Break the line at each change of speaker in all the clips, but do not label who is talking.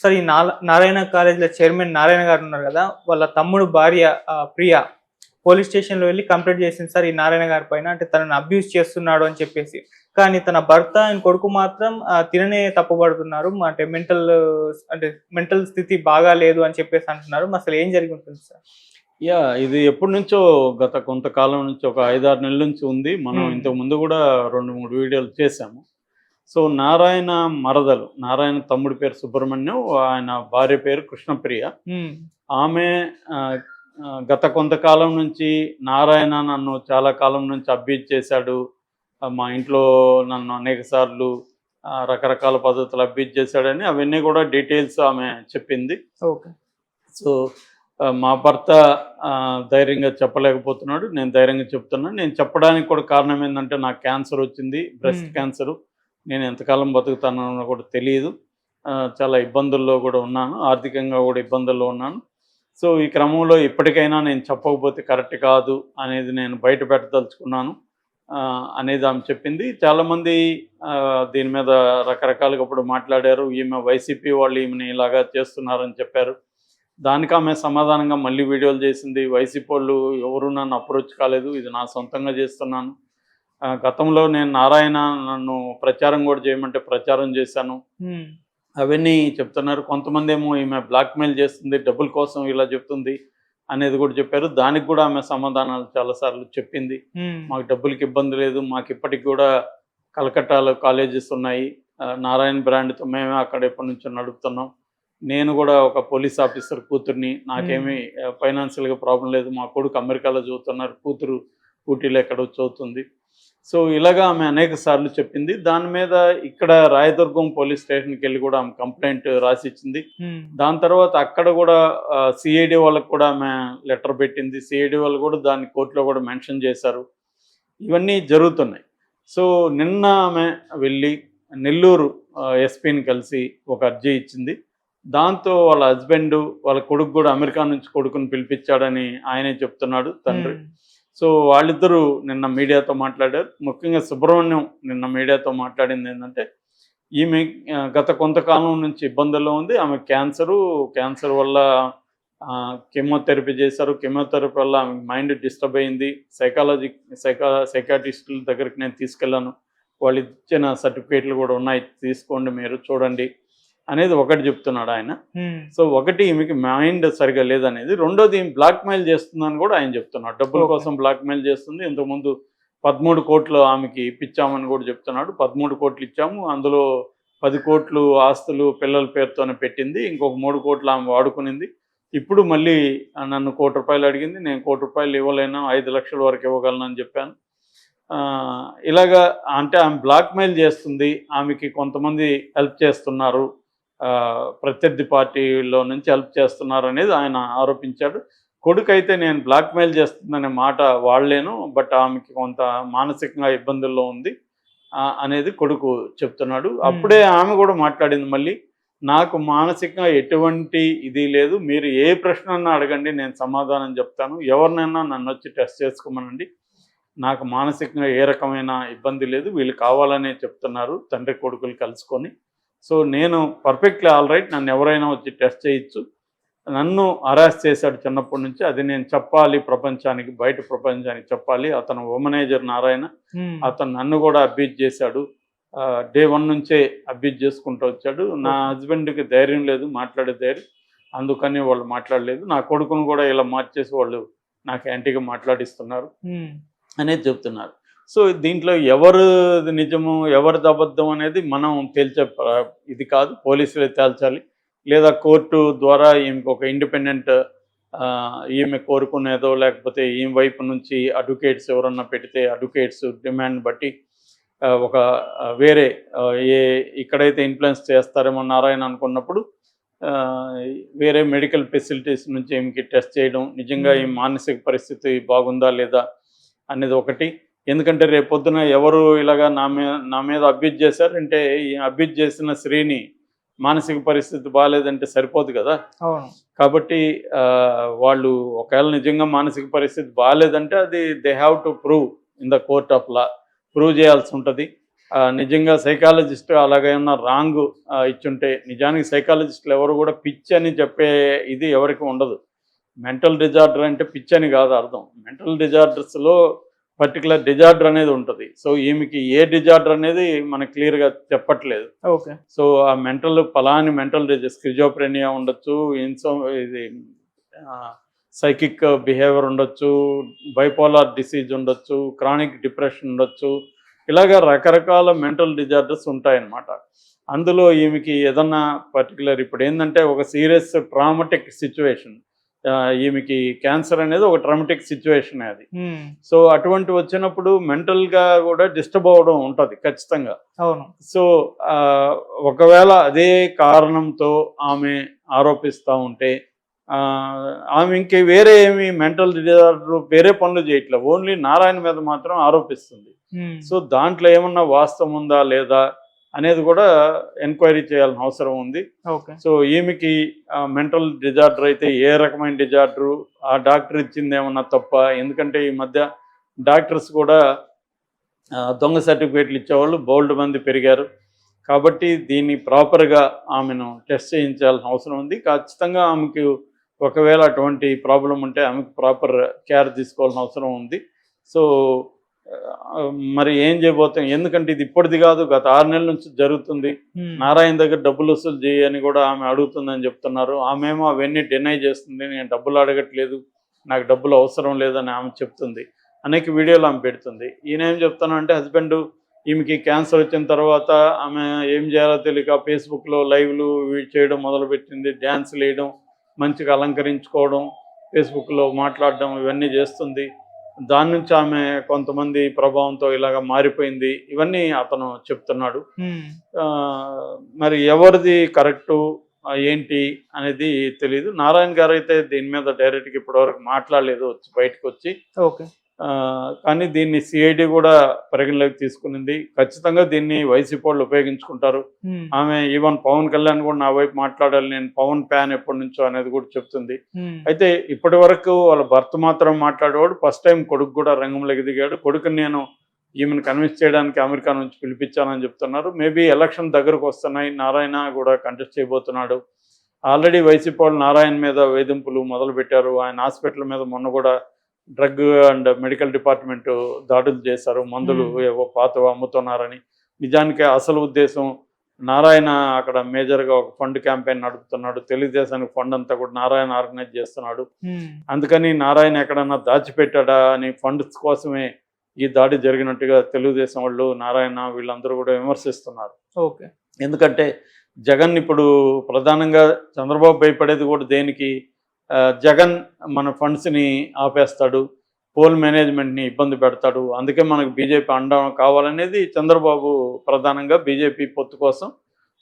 Sir ఈ నాల- నారాయణ కాలేజీలో chairman Narayana గారు ఉన్నారు కదా వాళ్ళ తమ్ముడు భార్య ప్రియ పోలీస్ స్టేషన్లో వెళ్ళి కంప్లైంట్ చేసింది. సార్ ఈ నారాయణ గారి పైన అంటే తనని అబ్యూస్ చేస్తున్నాడు అని చెప్పేసి. కానీ తన భర్త ఆయన కొడుకు మాత్రం తిననే తప్పుపడుతున్నారు అంటే మెంటల్ అంటే మెంటల్ స్థితి బాగా లేదు అని చెప్పేసి అంటున్నారు. అసలు ఏం జరిగి ఉంటుంది సార్?
యా ఇది ఎప్పటి నుంచో గత కొంతకాలం నుంచి ఒక ఐదారు నెలల నుంచి ఉంది. మనం. ఇంతకు ముందు కూడా రెండు మూడు వీడియోలు చేశాము. సో నారాయణ మరదలు నారాయణ తమ్ముడి పేరు సుబ్రహ్మణ్యం ఆయన భార్య పేరు కృష్ణప్రియ. ఆమె గత కొంతకాలం నుంచి నారాయణ నన్ను చాలా కాలం నుంచి అబ్యూజ్ చేశాడు. మా ఇంట్లో నన్ను అనేక సార్లు రకరకాల పద్ధతులు అబ్యూజ్ చేశాడని అవన్నీ కూడా డీటెయిల్స్ ఆమె చెప్పింది.
ఓకే.
సో మా భర్త ధైర్యంగా చెప్పలేకపోతున్నాడు. నేను ధైర్యంగా చెప్తున్నాను. నేను చెప్పడానికి కూడా కారణం ఏంటంటే నాకు క్యాన్సర్ వచ్చింది బ్రెస్ట్. క్యాన్సర్. నేను ఎంతకాలం బతుకుతానో కూడా తెలియదు చాలా ఇబ్బందుల్లో కూడా ఉన్నాను. ఆర్థికంగా కూడా ఇబ్బందుల్లో ఉన్నాను. సో ఈ క్రమంలో ఇప్పటికైనా నేను చెప్పకపోతే కరెక్ట్ కాదు అనేది నేను బయట పెట్టదలుచుకున్నాను. అనేది ఆమె చెప్పింది. చాలామంది దీని మీద రకరకాలుగా ఇప్పుడు మాట్లాడారు. ఈమె వైసీపీ వాళ్ళు ఈమెని ఇలాగా చేస్తున్నారని చెప్పారు. దానికి ఆమె సమాధానంగా మళ్ళీ వీడియోలు చేసింది. వైసీపీ వాళ్ళు ఎవరు నన్ను అప్రోచ్ కాలేదు. ఇది నా సొంతంగా చేస్తున్నాను. గతంలో నేను నారాయణ నన్ను ప్రచారం కూడా చేయమంటే ప్రచారం చేశాను. అవన్నీ చెప్తున్నారు. కొంతమంది ఏమో ఈమె బ్లాక్మెయిల్ చేస్తుంది డబ్బుల కోసం ఇలా చెప్తుంది అనేది కూడా చెప్పారు. దానికి కూడా ఆమె సమాధానాలు చాలాసార్లు చెప్పింది.
ఉమ్,
మాకు డబ్బులకి ఇబ్బంది లేదు మాకు ఇప్పటికి కూడా కలకట్టాలో కాలేజెస్ ఉన్నాయి. నారాయణ బ్రాండ్తో మేమే అక్కడ ఎప్పటి నుంచో నడుపుతున్నాం. నేను కూడా ఒక పోలీస్ ఆఫీసర్ కూతుర్ని. నాకేమీ ఫైనాన్షియల్గా ప్రాబ్లం లేదు. మా కొడుకు అమెరికాలో చదువుతున్నారు. కూతురు ఊటీలో ఎక్కడో చదువుతుంది. సో ఇలాగా ఆమె అనేక సార్లు చెప్పింది. దాని మీద ఇక్కడ రాయదుర్గం పోలీస్ స్టేషన్కి వెళ్ళి కూడా ఆమె కంప్లైంట్ రాసి ఇచ్చింది. దాని తర్వాత అక్కడ కూడా సిఐడి వాళ్ళకి కూడా ఆమె లెటర్ పెట్టింది. సిఐడి వాళ్ళు కూడా దాన్ని కోర్టులో కూడా మెన్షన్ చేశారు. ఇవన్నీ జరుగుతున్నాయి. సో నిన్న ఆమె వెళ్ళి నెల్లూరు ఎస్పీని కలిసి ఒక అర్జీ ఇచ్చింది. దాంతో వాళ్ళ హస్బెండ్ వాళ్ళ కొడుకు కూడా అమెరికా నుంచి కొడుకుని పిలిపించాడని ఆయనే చెప్తున్నాడు తండ్రి. సో వాళ్ళిద్దరూ నిన్న మీడియాతో మాట్లాడారు. ముఖ్యంగా సుబ్రహ్మణ్యం నిన్న మీడియాతో మాట్లాడింది ఏంటంటే ఈమె గత కొంతకాలం నుంచి ఇబ్బందుల్లో ఉంది. ఆమె క్యాన్సరు క్యాన్సర్ వల్ల కెమోథెరపీ చేశారు. కెమోథెరపీ వల్ల ఆమె మైండ్ డిస్టర్బ్ అయింది. సైకాలజీ సైకా సైకాటిస్టుల దగ్గరికి నేను తీసుకెళ్ళాను. వాళ్ళు ఇచ్చిన సర్టిఫికేట్లు కూడా ఉన్నాయి. తీసుకోండి మీరు చూడండి. అనేది ఒకటి చెప్తున్నాడు ఆయన. సో ఒకటి ఈమెకి మైండ్ సరిగా లేదనేది. రెండోది ఈమె బ్లాక్ మెయిల్ చేస్తుందని కూడా ఆయన చెప్తున్నాడు. డబ్బుల. కోసం బ్లాక్ మెయిల్ చేస్తుంది. ఇంతకుముందు పదమూడు కోట్లు ఆమెకి ఇప్పించామని కూడా చెప్తున్నాడు. పదమూడు కోట్లు ఇచ్చాము. అందులో పది కోట్లు ఆస్తులు పిల్లల పేరుతోనే పెట్టింది. ఇంకొక మూడు కోట్లు ఆమె వాడుకునింది. ఇప్పుడు మళ్ళీ నన్ను కోటి రూపాయలు అడిగింది. నేను కోటి రూపాయలు ఇవ్వలేను. ఐదు లక్షల వరకు ఇవ్వగలను అని చెప్పాను. ఇలాగా అంటే ఆమె బ్లాక్ మెయిల్ చేస్తుంది. ఆమెకి కొంతమంది హెల్ప్ చేస్తున్నారు. ప్రత్యర్థి పార్టీలో నుంచి హెల్ప్ చేస్తున్నారు అనేది ఆయన ఆరోపించాడు. కొడుకు అయితే నేను బ్లాక్ మెయిల్ చేస్తుందనే మాట వాడలేను బట్ ఆమెకి కొంత మానసికంగా ఇబ్బందుల్లో ఉంది అనేది కొడుకు చెప్తున్నాడు. అప్పుడే ఆమె కూడా మాట్లాడింది మళ్ళీ నాకు మానసికంగా ఎటువంటి ఇది లేదు మీరు ఏ ప్రశ్న అడగండి నేను సమాధానం చెప్తాను. ఎవరినైనా నన్ను వచ్చి టెస్ట్ చేసుకోమనండి. నాకు మానసికంగా ఏ రకమైన ఇబ్బంది లేదు వీళ్ళు కావాలనే చెప్తున్నారు తండ్రి కొడుకులు కలుసుకొని. సో నేను పర్ఫెక్ట్లీ ఆల్ రైట్ నన్ను ఎవరైనా వచ్చి టెస్ట్ చేయొచ్చు. నన్ను అరెస్ట్ చేశాడు చిన్నప్పటి నుంచి. అది నేను చెప్పాలి ప్రపంచానికి బయట ప్రపంచానికి చెప్పాలి. అతను ఉమనేజర్ నారాయణ. అతను నన్ను కూడా అబ్యూజ్ చేశాడు. డే వన్ నుంచే అబ్యూజ్ చేసుకుంటూ వచ్చాడు. నా హస్బెండ్కి ధైర్యం లేదు మాట్లాడే ధైర్యం. అందుకని వాళ్ళు మాట్లాడలేదు. నా కొడుకును కూడా ఇలా మార్చేసి వాళ్ళు నాకు యాంటీగా మాట్లాడిస్తున్నారు అనేది చెప్తున్నారు. సో దీంట్లో ఎవరు నిజము ఎవరిది అబద్ధం అనేది మనం తేల్చే ఇది కాదు. పోలీసులే తేల్చాలి. లేదా కోర్టు ద్వారా ఈమెకు ఒక ఇండిపెండెంట్ ఈమె కోరుకునేదో లేకపోతే ఈమె వైపు నుంచి అడ్వకేట్స్ ఎవరన్నా పెడితే అడ్వకేట్స్ డిమాండ్ బట్టి ఒక వేరే ఏ ఇక్కడైతే ఇన్ఫ్లుయెన్స్ చేస్తారేమో నారాయణ అనుకున్నప్పుడు వేరే మెడికల్ ఫెసిలిటీస్ నుంచి ఈమెకి టెస్ట్ చేయడం నిజంగా ఈ మానసిక పరిస్థితి బాగుందా లేదా అనేది ఒకటి. ఎందుకంటే రేపు పొద్దున ఎవరు ఇలాగా నా మీద నా మీద అబ్యూజ్ చేశారంటే ఈ అబ్యూజ్ చేసిన స్త్రీని మానసిక పరిస్థితి బాగాలేదంటే సరిపోదు కదా. కాబట్టి వాళ్ళు ఒకవేళ నిజంగా మానసిక పరిస్థితి బాగాలేదంటే అది they have to prove in the court of law prove చేయాల్సి ఉంటుంది. నిజంగా సైకాలజిస్ట్ అలాగేమన్నా రాంగ్ ఇచ్చుంటే నిజానికి సైకాలజిస్టులు ఎవరు కూడా పిచ్ అని చెప్పే ఇది ఎవరికి ఉండదు. మెంటల్ డిజార్డర్ అంటే పిచ్ అని కాదు అర్థం. మెంటల్ డిజార్డర్స్లో పర్టికులర్ డిజార్డర్ అనేది ఉంటుంది. సో ఈమెకి ఏ డిజార్డర్ అనేది మనకు క్లియర్గా చెప్పట్లేదు.
ఓకే
సో ఆ మెంటల్ పలాని మెంటల్ స్కిజోప్రెనియా ఉండొచ్చు ఇన్సో ఇది సైకిక్ బిహేవియర్ ఉండొచ్చు బైపోలార్ డిసీజ్ ఉండొచ్చు క్రానిక్ డిప్రెషన్ ఉండొచ్చు. ఇలాగ రకరకాల మెంటల్ డిజార్డర్స్ ఉంటాయన్నమాట. అందులో ఈమెకి ఏదన్నా పర్టికులర్ ఇప్పుడు ఏంటంటే ఒక సీరియస్ ట్రామటిక్ సిచ్యువేషన్ ఈమెకి క్యాన్సర్ అనేది ఒక ట్రామటిక్ సిచ్యువేషన్ అది. సో అటువంటి వచ్చినప్పుడు మెంటల్గా కూడా డిస్టర్బ్ అవ్వడం ఉంటుంది ఖచ్చితంగా.
అవును.
సో ఒకవేళ అదే కారణంతో ఆమె ఆరోపిస్తూ ఉంటే ఆమె ఇంక వేరే ఏమి మెంటల్ డిజార్డర్ వేరే పనులు చేయట్లేదు ఓన్లీ నారాయణ మీద మాత్రం ఆరోపిస్తుంది. సో దాంట్లో ఏమన్నా వాస్తవం ఉందా లేదా? అనేది కూడా ఎంక్వైరీ చేయాల్సిన అవసరం ఉంది.
ఓకే.
సో ఈమెకి మెంటల్ డిజార్డర్ అయితే ఏ రకమైన డిజార్డరు ఆ డాక్టర్ ఇచ్చింది ఏమన్నా తప్ప ఎందుకంటే ఈ మధ్య డాక్టర్స్ కూడా దొంగ సర్టిఫికేట్లు ఇచ్చేవాళ్ళు బోల్డ్ మంది పెరిగారు. కాబట్టి దీన్ని ప్రాపర్గా ఆమెను టెస్ట్ చేయించాల్సిన అవసరం ఉంది. ఖచ్చితంగా ఆమెకు ఒకవేళ అటువంటి ప్రాబ్లం ఉంటే ఆమెకు ప్రాపర్ కేర్ తీసుకోవాల్సిన అవసరం ఉంది. సో మరి ఏం చేయబోతాం? ఎందుకంటే ఇది ఇప్పటిది కాదు గత ఆరు నెలల నుంచి జరుగుతుంది. నారాయణ దగ్గర డబ్బులు వసూలు చేయని కూడా ఆమె అడుగుతుందని చెప్తున్నారు. ఆమెమో అవన్నీ డినై చేస్తుంది. నేను డబ్బులు అడగట్లేదు. నాకు డబ్బులు అవసరం లేదని ఆమె చెప్తుంది. అనేక వీడియోలు ఆమె పెడుతుంది. ఈయన ఏం చెప్తాను అంటే హస్బెండ్ ఈమెకి క్యాన్సర్ వచ్చిన తర్వాత ఆమె ఏం చేయాలో తెలియక ఫేస్బుక్లో లైవ్లు చేయడం మొదలుపెట్టింది. డ్యాన్స్లు వేయడం మంచిగా అలంకరించుకోవడం ఫేస్బుక్లో మాట్లాడడం ఇవన్నీ చేస్తుంది. దాని నుంచి ఆమె కొంతమంది ప్రభావంతో ఇలాగ మారిపోయింది. ఇవన్నీ అతను చెప్తున్నాడు. మరి ఎవరిది కరెక్టు ఏంటి అనేది తెలియదు నారాయణ గారు అయితే దీని మీద డైరెక్ట్గా ఇప్పటివరకు మాట్లాడలేదు వచ్చి బయటకు వచ్చి
ఓకే.
కానీ దీన్ని సిఐడి కూడా పరిగణలోకి తీసుకునింది. ఖచ్చితంగా దీన్ని వైసీపీ వాళ్ళు ఉపయోగించుకుంటారు. ఆమె ఈవెన్ పవన్ కళ్యాణ్ కూడా నా వైపు మాట్లాడాలి నేను పవన్ ఫ్యాన్ ఎప్పటి నుంచో అనేది కూడా చెప్తుంది. అయితే ఇప్పటి వరకు వాళ్ళ భర్త మాత్రం మాట్లాడేవాడు ఫస్ట్ టైం కొడుకు కూడా రంగంలోకి దిగాడు. కొడుకుని నేను ఈమెను కన్విన్స్ చేయడానికి అమెరికా నుంచి పిలిపించానని చెప్తున్నారు. మేబీ ఎలక్షన్ దగ్గరకు వస్తున్నాయి. నారాయణ కూడా కంటెస్ట్ చేయబోతున్నాడు. ఆల్రెడీ వైసీపీ వాళ్ళు నారాయణ మీద వేధింపులు మొదలు పెట్టారు ఆయన హాస్పిటల్ మీద మొన్న కూడా డ్రగ్ అండ్ మెడికల్ డిపార్ట్మెంట్ దాడులు చేశారు మందులు. ఏవో పాతవి అమ్ముతున్నారని. నిజానికి అసలు ఉద్దేశం నారాయణ అక్కడ మేజర్గా ఒక ఫండ్ క్యాంపెయిన్ నడుపుతున్నాడు తెలుగుదేశానికి ఫండ్ అంతా కూడా నారాయణ ఆర్గనైజ్ చేస్తున్నాడు. అందుకని నారాయణ ఎక్కడన్నా దాచిపెట్టాడా అని ఫండ్స్ కోసమే ఈ దాడి జరిగినట్టుగా తెలుగుదేశం వాళ్ళు నారాయణ వీళ్ళందరూ కూడా విమర్శిస్తున్నారు.
ఓకే.
ఎందుకంటే జగన్ ఇప్పుడు ప్రధానంగా చంద్రబాబు భయపడేది కూడా దేనికి? జగన్ మన ఫండ్స్ని ఆపేస్తాడు పోల్ మేనేజ్మెంట్ని ఇబ్బంది పెడతాడు. అందుకే మనకు బీజేపీ అండం కావాలనేది చంద్రబాబు ప్రధానంగా బీజేపీ పొత్తు కోసం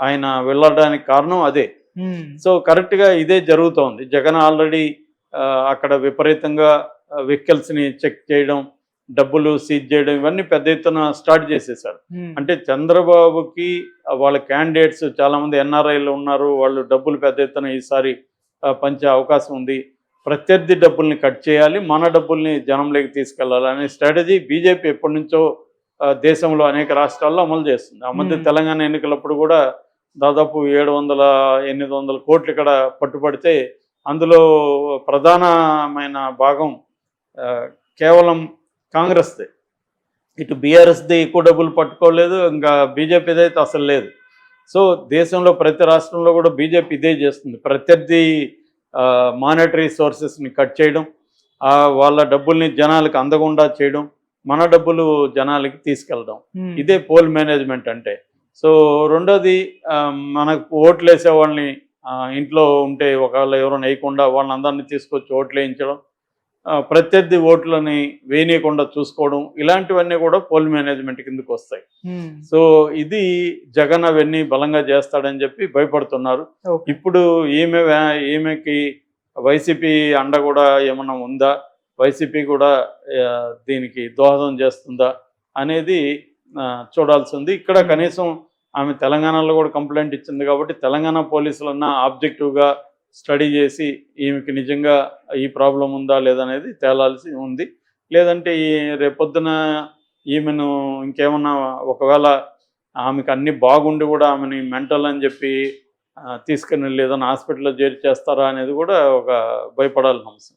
ఆయన వెళ్ళడానికి కారణం అదే. సో కరెక్ట్గా ఇదే జరుగుతోంది. జగన్ ఆల్రెడీ అక్కడ విపరీతంగా వెహికల్స్ని చెక్ చేయడం డబ్బులు సీజ్ చేయడం ఇవన్నీ పెద్ద ఎత్తున స్టార్ట్ చేసేసారు అంటే చంద్రబాబుకి వాళ్ళ క్యాండిడేట్స్ చాలామంది ఎన్ఆర్ఐలు ఉన్నారు వాళ్ళు డబ్బులు పెద్ద ఎత్తున ఈసారి పంచే అవకాశం ఉంది. ప్రత్యర్థి డబ్బుల్ని కట్ చేయాలి మన డబ్బుల్ని జనంలోకి తీసుకెళ్ళాలి అనే స్ట్రాటజీ బీజేపీ ఎప్పటి నుంచో దేశంలో అనేక రాష్ట్రాల్లో అమలు చేస్తుంది. ఆ మధ్య. తెలంగాణ ఎన్నికలప్పుడు కూడా దాదాపు ఏడు వందల ఎనిమిది వందల కోట్లు ఇక్కడ పట్టుబడితే అందులో ప్రధానమైన భాగం కేవలం కాంగ్రెస్దే. ఇటు బీఆర్ఎస్ది ఎక్కువ డబ్బులు పట్టుకోలేదు ఇంకా బీజేపీది అయితే అసలు లేదు. సో దేశంలో ప్రతి రాష్ట్రంలో కూడా బీజేపీ ఇదే చేస్తుంది. ప్రత్యర్థి మానిటరీ సోర్సెస్ని కట్ చేయడం వాళ్ళ డబ్బుల్ని జనాలకు అందకుండా చేయడం మన డబ్బులు జనాలకి తీసుకెళ్ళడం
ఉమ్,
ఇదే పోల్ మేనేజ్మెంట్ అంటే. సో రెండోది మనకు ఓట్లు వేసే వాళ్ళని ఇంట్లో ఉంటే ఒకవేళ ఎవరైనా వేయకుండా వాళ్ళని అందరినీ తీసుకొచ్చి ఓట్లు వేయించడం ప్రత్యర్థి ఓట్లని వేయనీయకుండా చూసుకోవడం ఇలాంటివన్నీ కూడా పోల్ మేనేజ్మెంట్ కిందకు వస్తాయి. సో ఇది జగన్ అవన్నీ బలంగా చేస్తాడని చెప్పి భయపడుతున్నారు. ఇప్పుడు ఈమె ఈమెకి వైసీపీ అండ కూడా ఏమన్నా ఉందా? వైసీపీ కూడా దీనికి దోహదం చేస్తుందా అనేది ఆ, చూడాల్సి ఉంది. ఇక్కడ కనీసం ఆమె తెలంగాణలో కూడా కంప్లైంట్ ఇచ్చింది కాబట్టి తెలంగాణ పోలీసులన్నా ఆబ్జెక్టివ్గా స్టడీ చేసి ఈమెకి నిజంగా ఈ ప్రాబ్లం ఉందా లేదనేది తేలాల్సి ఉంది. లేదంటే ఈ రేపొద్దున ఈమెను ఇంకేమన్నా ఒకవేళ ఆమెకు అన్ని బాగుండి కూడా ఆమెని మెంటల్ అని చెప్పి తీసుకుని లేదని ఏదైనా హాస్పిటల్లో చేర్చేస్తారా అనేది కూడా ఒక భయపడాల్సిన అంశం